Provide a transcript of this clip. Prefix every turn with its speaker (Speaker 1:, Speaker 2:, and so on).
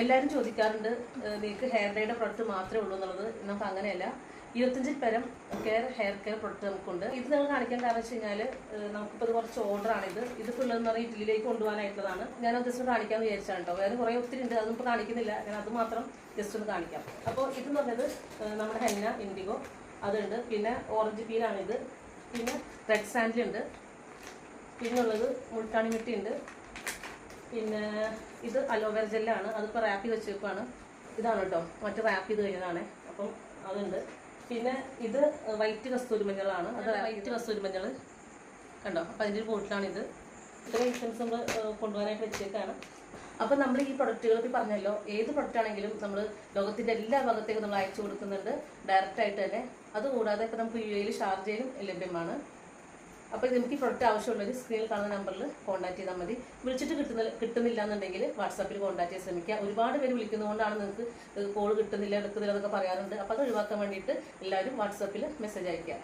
Speaker 1: എല്ലാവരും ചോദിക്കാറുണ്ട് നിങ്ങൾക്ക് ഹെയർ ഡേയുടെ പ്രൊഡക്റ്റ് മാത്രമേ ഉള്ളൂ എന്നുള്ളത്. നമുക്ക് അങ്ങനെയല്ല. ഇരുപത്തഞ്ചിൽ പരം കെയർ ഹെയർ കെയർ പ്രൊഡക്റ്റ് നമുക്കുണ്ട്. ഇത് നമ്മൾ കാണിക്കാൻ കാരണം വെച്ച് കഴിഞ്ഞാൽ നമുക്കിപ്പോൾ ഇത് കുറച്ച് ഓർഡറാണ് ഇത്. ഇതിപ്പോൾ ഉള്ളതെന്ന് പറഞ്ഞാൽ ഇഡ്ഡലിയിലേക്ക് കൊണ്ടുപോകാനായിട്ടുള്ളതാണ്. ഞാൻ ജസ്റ്റ് ഒന്ന് കാണിക്കാമെന്ന് വിചാരിച്ചാണ് കേട്ടോ വേറെ കുറേ ഒത്തിരി ഉണ്ട് അതൊന്നും ഇപ്പോൾ കാണിക്കുന്നില്ല. ഞാൻ അത് മാത്രം ജസ്റ്റ് ഒന്ന് കാണിക്കാം. അപ്പോൾ ഇതെന്ന് പറഞ്ഞത് നമ്മുടെ ഹെന്ന ഇൻഡിഗോ. അതുണ്ട്. പിന്നെ ഓറഞ്ച് പീലാണിത് പിന്നെ റെഡ് സാൻഡിൽ ഉണ്ട്. പിന്നെ ഉള്ളത് മുൾട്ടാണിമിട്ടി ഉണ്ട്. പിന്നെ ഇത് അലോവേര ജെല്ലാണ് അതിപ്പോൾ റാപ്പ് ചെയ്ത് വെച്ചേക്കാണ് ഇതാണ് കേട്ടോ മറ്റു റാപ്പ് ചെയ്ത് കഴിഞ്ഞതാണ്. അപ്പം അതുണ്ട്. പിന്നെ ഇത് വൈറ്റ് കസ്തൂരി മഞ്ഞളാണ് അത് വൈറ്റ് കസ്തൂരി മഞ്ഞൾ കണ്ടോ? അപ്പം അതിന്റെ ഒരു ബോട്ടിലാണിത് ഇത്രയും ഐറ്റംസ് നമ്മൾ കൊണ്ടുപോകാനായിട്ട് വെച്ചേക്കാണ്. അപ്പം നമ്മൾ ഈ പ്രൊഡക്റ്റുകൾ ഇപ്പോൾ പറഞ്ഞല്ലോ. ഏത് പ്രൊഡക്റ്റ് ആണെങ്കിലും നമ്മൾ ലോകത്തിന്റെ എല്ലാ ഭാഗത്തേക്കും നമ്മൾ അയച്ചു കൊടുക്കുന്നുണ്ട്. ഡയറക്റ്റായിട്ട് തന്നെ. അതുകൂടാതെ ഇപ്പം നമുക്ക് യു എയിൽ ഷാർജയിലും ലഭ്യമാണ്. അപ്പോൾ നിങ്ങൾക്ക് ഈ പ്രൊഡക്റ്റ് ആവശ്യമുള്ളവർ സ്ക്രീനിൽ കാണുന്ന നമ്പറിൽ കോൺടാക്ട് ചെയ്താൽ മതി. വിളിച്ചിട്ട് കിട്ടുന്ന കിട്ടുന്നില്ല എന്നുണ്ടെങ്കിൽ വാട്സാപ്പിൽ കോൺടാക്ട് ചെയ്യാൻ ശ്രമിക്കുക. ഒരുപാട് പേര് വിളിക്കുന്നതുകൊണ്ടാണ് നിങ്ങൾക്ക് കോൾ കിട്ടുന്നില്ല എടുക്കുന്നില്ല എന്നൊക്കെ പറയാറുണ്ട്. അപ്പോൾ അത് ഒഴിവാക്കാൻ വേണ്ടിയിട്ട് എല്ലാവരും വാട്സാപ്പിൽ മെസ്സേജ് അയക്കുക